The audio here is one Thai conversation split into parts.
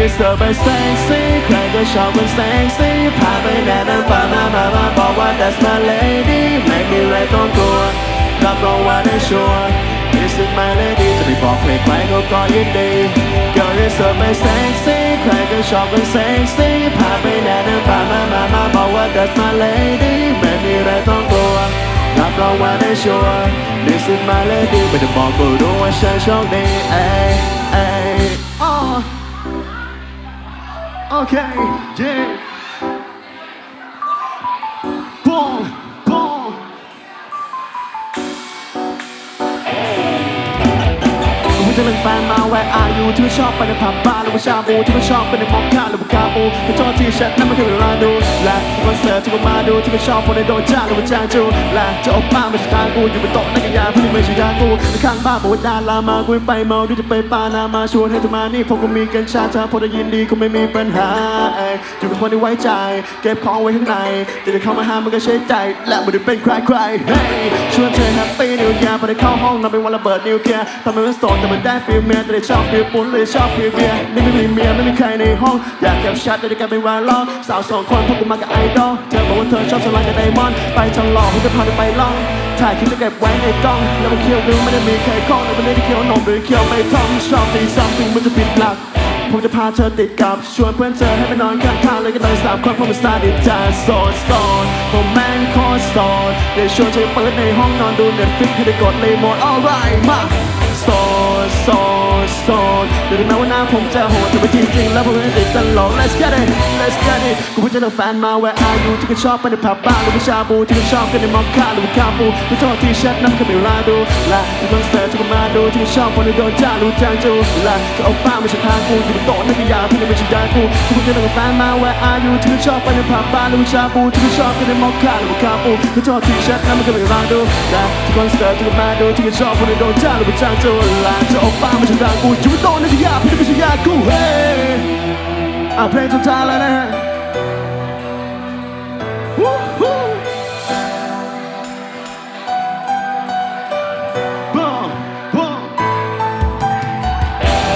you so by sexy ใครก็ชอบคน sexy พาไปแนะนำปามามามาบอกว่า that's my lady ไม่มีอะไรต้องกลัวรับรองว่าได้ชัวร์ This is my lady จะไม่บอกใครใครก็ก็ยินดี Girl you so by sexy ใครก็ชอบคน sexy พาไปแนะนำปามามามาบอกว่า that's my lady ไม่มีอะไรต้องกลัวรับรองว่าได้ชัวร์ This is my lady ไม่ต้องบอกก็รู้ว่าฉันโชคดีเอ้ยเอ้ยอ๋อ Okay, yeah. จะเป็นแฟนมาแวร์อายุที่ไม่ชอบไปในผับบาร์หรือว่าชาบูที่ไม่ชอบไปในมอคค่าหรือว่าคาบูที่ชอบที่ฉันนั้นไม่เคยเวลาดูและคอนเสิร์ตที่ผมมาดูที่ไม่ชอบคนในโดนจ้าหรือว่าจ้างจูและจะออกมาไม่ใช่ทางกูอยู่บนโต๊ะนักกีฬาผู้ที่ไม่ใช่ทางกูในข้างบ้านบอกว่าดารามากูไปเมาดูจะไปปานามาชวนให้เธอมานี่ผมก็มีกัญชาเธอพอได้ยินดีคงไม่มีปัญหาเอ้ยอยู่กับคนที่ไว้ใจ เก็บของไว้ข้างในแต่จะเข้ามาห้ามมันก็ใช้ใจ และไม่ได้เป็นใครใครเฮ้ยชวนเธอ กียร์พอได้เข้าห้องนอนเป็นวันระเบิดนิวเคลียร์ทำไมไม่โสดแต่มันได้ฟีลเมียแต่ได้ชอบฟีลปุ้นเลยชอบฟีลเบียร์นี่ไม่มีเมียไม่มีใครในห้อง อยากเก็บชัดแต่ได้กลายเป็นวาล้อสาวสองคนพวกกูมากับไอดอลเธอบอกว่าเธอชอบสไลด์กับไดมอนด์ไปทองหล่อให้จะพาเธอไปล่องถ่ายคลิปจะเก็บไว้ในกล้อง แล้วมันเคี้ยวดูไม่ได้มีใครคล้องเลยมันไม่ได้เคี้ยวนมหรือเคี้ยวไม่ท้องชอบตีซ้ำถึงมันจะผิดหลัก ผมจะพาเธอติดกับ ชวนเพื่อนเธอให้ไปนอนข้างๆเลยกันเลยสามคนเพราะมันสไตล์ดิจาโซนโซนผมแม่งโคตรโซนเดี๋ยวชวนเธอเปิดในห้องนอนดูเน็ตฟิกให้ได้กดเลยหมด alright มาโซ นโซนโซนเดี๋ยวถึงแม้ว่าหน้าผมจะโหดแต่ว่าจริงๆแล้วผมไม่ติดตลก let's get it let's get it กูเพิ่งเจอแฟนมาแวร์อายุที่ก็ชอบไปในผับบ้าร์หรือว่าชาบูที่ก็ชอบกันในมอคค่าหรือว่าคาปูที่ชอบที่เชัดนั้นก็ไม่ราดูและที่คอนเสิร์ตที่ก็มาดูที่ก็ชอบคนที่โดนจ้ารู้จ้งจูและจะเอาป้าไม่ใช่ทางกูอยู่บนโต๊ะนักกีฬาพี่ไม่ใช่ยากูกูเพิ่งเจอแฟนมาแวร์อายุที่ก็ชอบไปในผับบ้าร์หรือว่าชาบูที่ก็ชอบกันในมอคค่าหรือว่าคาปูที่ชอบที่เชัดนั้นมันก็ไม่ราดูและที่คอนเสิร์ตที่ก็มาดูที่ก็ชอบคนที่โดนจ้ารือว่าจ้งจูและจะเอาป้าไม่ใช่ทางกูอยู่บนโตนักกีฬาพี่ไม่ใช่ยากูเฮ้อะเพลงสุดท้ายแล้วนะฮะ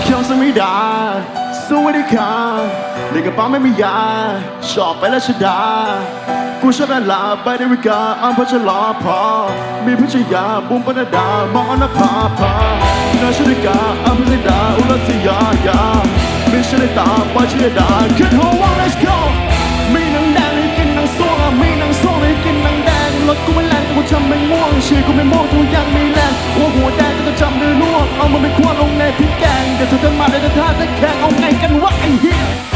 เขียวสมิดาสวัสดีค่ะในกระเป๋าไม่มียาชอบไปแล้วชดา กูชอบดาราไปในวิกาอันพัชรอพอมีพิชยาบุ้มปนดามอนภาพานาชนิกาอันพิดาอุรัสยายามิชลิตาปาชิดาขึ้นหัวว่า let's go มีหนังแดงให้กินหนังส้วงมีหนังส้วงให้กินหนังแดงรถกูไม่แรงแต่กูจำไม่ม่วงชื่อกูไม่ม่วงทุกอย่างมีแรงหัวหัวแดงก็จะจำด้วยลวกเอามันไปคั่วลงในพริกแกงเดี๋ยวเธอจะมาได้ท่าจะแข่งเอาไงกันวะไอ้เหี้ย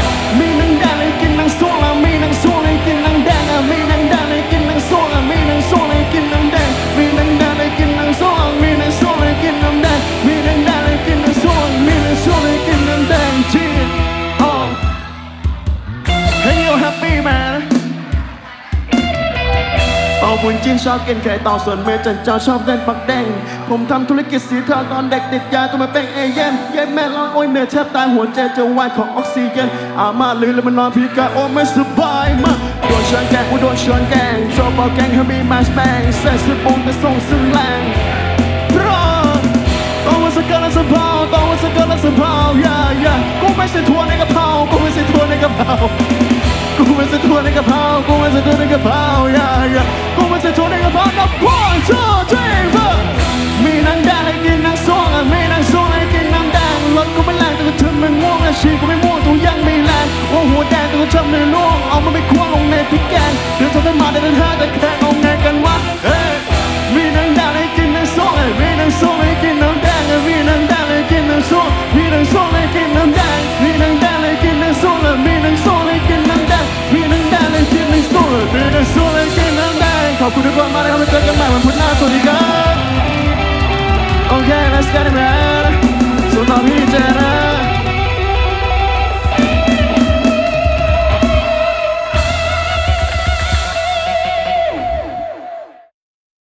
าบุญจินชอบกินไข่ต่อส่วนเมจันจอชอบเล่นปักแดง ผมทำธุรกิจสีเทาตอนเด็กติดยาต้องมาเป็นเอเย่นเย็นแม่ร้องโอ้ยเหนื่อยแทบตายหัวใจจะวายของออกซิเจนอามาลืนแล้วมันนอนพิการโอ้ไม่สบายมากโดนชวนแกงกูโดนชวนแกงชอบบอกแกงให้มีมาสแมงใส่สื้อปูแต่ส่งซึ่งแรงพราะต้องว่าสักการะสะเพาต้องว่าสักการะสะเพาอย่าอย่ากูไม่ใช่ทัวร์ในกระเพรากูไม่ใช่ทัวร์ในกระเพรากูไม่ใช่ทัวร์ในกระเพรากูไม่ใช่ทัวร์ในกระเพรา ร์ใน อบคุณทุกคนมากนะครับเจอกันใหม่วันพุธหน้าสวัสดีครับ โอเค let's get it man ส่วนต่อพี่เจนะ